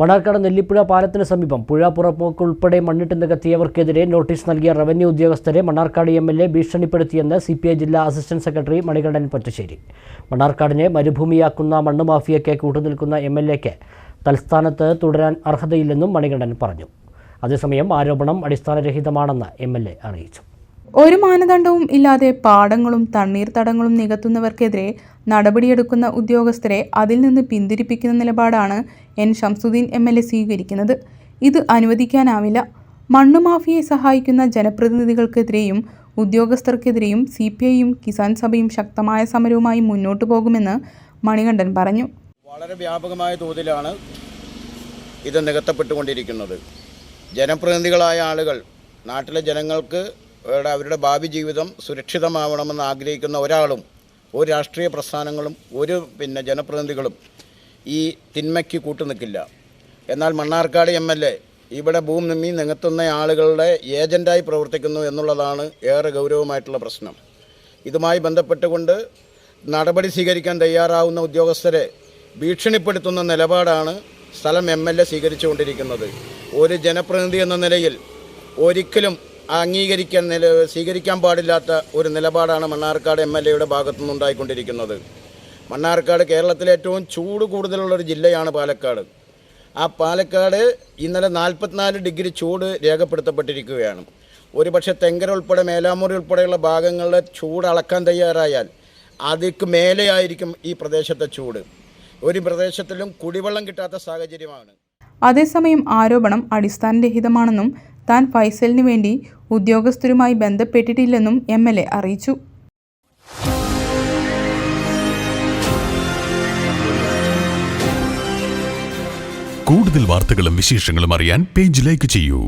മണാർക്കാട് നെല്ലിപ്പുഴ പാലത്തിന് സമീപം പുഴ പുറപ്പോക്ക് ഉൾപ്പെടെ മണ്ണിട്ട് നികത്തിയവർക്കെതിരെ നോട്ടീസ് നൽകിയ റവന്യൂ ഉദ്യോഗസ്ഥരെ മണാർക്കാട് എം എൽ എ ഭീഷണിപ്പെടുത്തിയെന്ന് സി പി ഐ ജില്ലാ അസിസ്റ്റന്റ് സെക്രട്ടറി മണികണ്ഠൻ പൊറ്റശ്ശേരി. മണ്ണാർക്കാടിനെ മരുഭൂമിയാക്കുന്ന മണ്ണ് മാഫിയയ്ക്ക് കൂട്ടുനിൽക്കുന്ന എം എൽ എക്ക് തൽസ്ഥാനത്ത് തുടരാൻ അർഹതയില്ലെന്നും മണികണ്ഠൻ പറഞ്ഞു. അതേസമയം ആരോപണം അടിസ്ഥാനരഹിതമാണെന്ന് എം എൽ എ അറിയിച്ചു. ഒരു മാനദണ്ഡവും ഇല്ലാതെ പാടങ്ങളും തണ്ണീർത്തടങ്ങളും നികത്തുന്നവർക്കെതിരെ നടപടിയെടുക്കുന്ന ഉദ്യോഗസ്ഥരെ അതിൽ നിന്ന് പിന്തിരിപ്പിക്കുന്ന നിലപാടാണ് N Shamsuddin M L A സ്വീകരിക്കുന്നത്. ഇത് അനുവദിക്കാനാവില്ല. മണ്ണുമാഫിയെ സഹായിക്കുന്ന ജനപ്രതിനിധികൾക്കെതിരെയും ഉദ്യോഗസ്ഥർക്കെതിരെയും സി പി ഐയും കിസാൻ സഭയും ശക്തമായ സമരവുമായി മുന്നോട്ടു പോകുമെന്ന് മണികണ്ഠൻ പറഞ്ഞു. വളരെ വ്യാപകമായ തോതിലാണ് ഇത് നികത്തപ്പെട്ടുകൊണ്ടിരിക്കുന്നത്. ജനപ്രതിനിധികളായ ആളുകൾ നാട്ടിലെ ജനങ്ങൾക്ക് അവരുടെ ഭാവി ജീവിതം സുരക്ഷിതമാവണമെന്ന് ആഗ്രഹിക്കുന്ന ഒരാളും ഒരു രാഷ്ട്രീയ പ്രസ്ഥാനങ്ങളും ഒരു പിന്നെ ജനപ്രതിനിധികളും ഈ തിന്മയ്ക്ക് കൂട്ടുനിൽക്കില്ല. എന്നാൽ മണ്ണാർക്കാട് എം എൽ എ ഇവിടെ ഭൂമി നികത്തുന്ന ആളുകളുടെ ഏജന്റായി പ്രവർത്തിക്കുന്നു എന്നുള്ളതാണ് ഏറെ ഗൗരവമായിട്ടുള്ള പ്രശ്നം. ഇതുമായി ബന്ധപ്പെട്ടുകൊണ്ട് നടപടി സ്വീകരിക്കാൻ തയ്യാറാവുന്ന ഉദ്യോഗസ്ഥരെ ഭീഷണിപ്പെടുത്തുന്ന നിലപാടാണ് സ്ഥലം എം എൽ എ സ്വീകരിച്ചുകൊണ്ടിരിക്കുന്നത്. ഒരു ജനപ്രതിനിധി എന്ന നിലയിൽ ഒരിക്കലും അംഗീകരിക്കാൻ നില സ്വീകരിക്കാൻ പാടില്ലാത്ത ഒരു നിലപാടാണ് മണ്ണാർക്കാട് എം എൽ എയുടെ ഭാഗത്തുനിന്നുണ്ടായിക്കൊണ്ടിരിക്കുന്നത്. മണ്ണാർക്കാട് കേരളത്തിലെ ഏറ്റവും ചൂട് കൂടുതലുള്ളൊരു ജില്ലയാണ് പാലക്കാട്. ആ പാലക്കാട് ഇന്നലെ നാൽപ്പത്തിനാല് ഡിഗ്രി ചൂട് രേഖപ്പെടുത്തപ്പെട്ടിരിക്കുകയാണ്. ഒരുപക്ഷെ തെങ്കര ഉൾപ്പെടെ മേലാമുറി ഉൾപ്പെടെയുള്ള ഭാഗങ്ങളിലെ ചൂട് അളക്കാൻ തയ്യാറായാൽ അതിക്ക് മേലെയായിരിക്കും ഈ പ്രദേശത്തെ ചൂട്. ഒരു പ്രദേശത്തിലും കുടിവെള്ളം കിട്ടാത്ത സാഹചര്യമാണ്. അതേസമയം ആരോപണം അടിസ്ഥാനരഹിതമാണെന്നും താൻ ഫൈസലിന് വേണ്ടി ഉദ്യോഗസ്ഥരുമായി ബന്ധപ്പെട്ടിട്ടില്ലെന്നും എം അറിയിച്ചു കൂടുതൽ വാർത്തകളും വിശേഷങ്ങളും അറിയാൻ പേജ് ലൈക്ക് ചെയ്യൂ.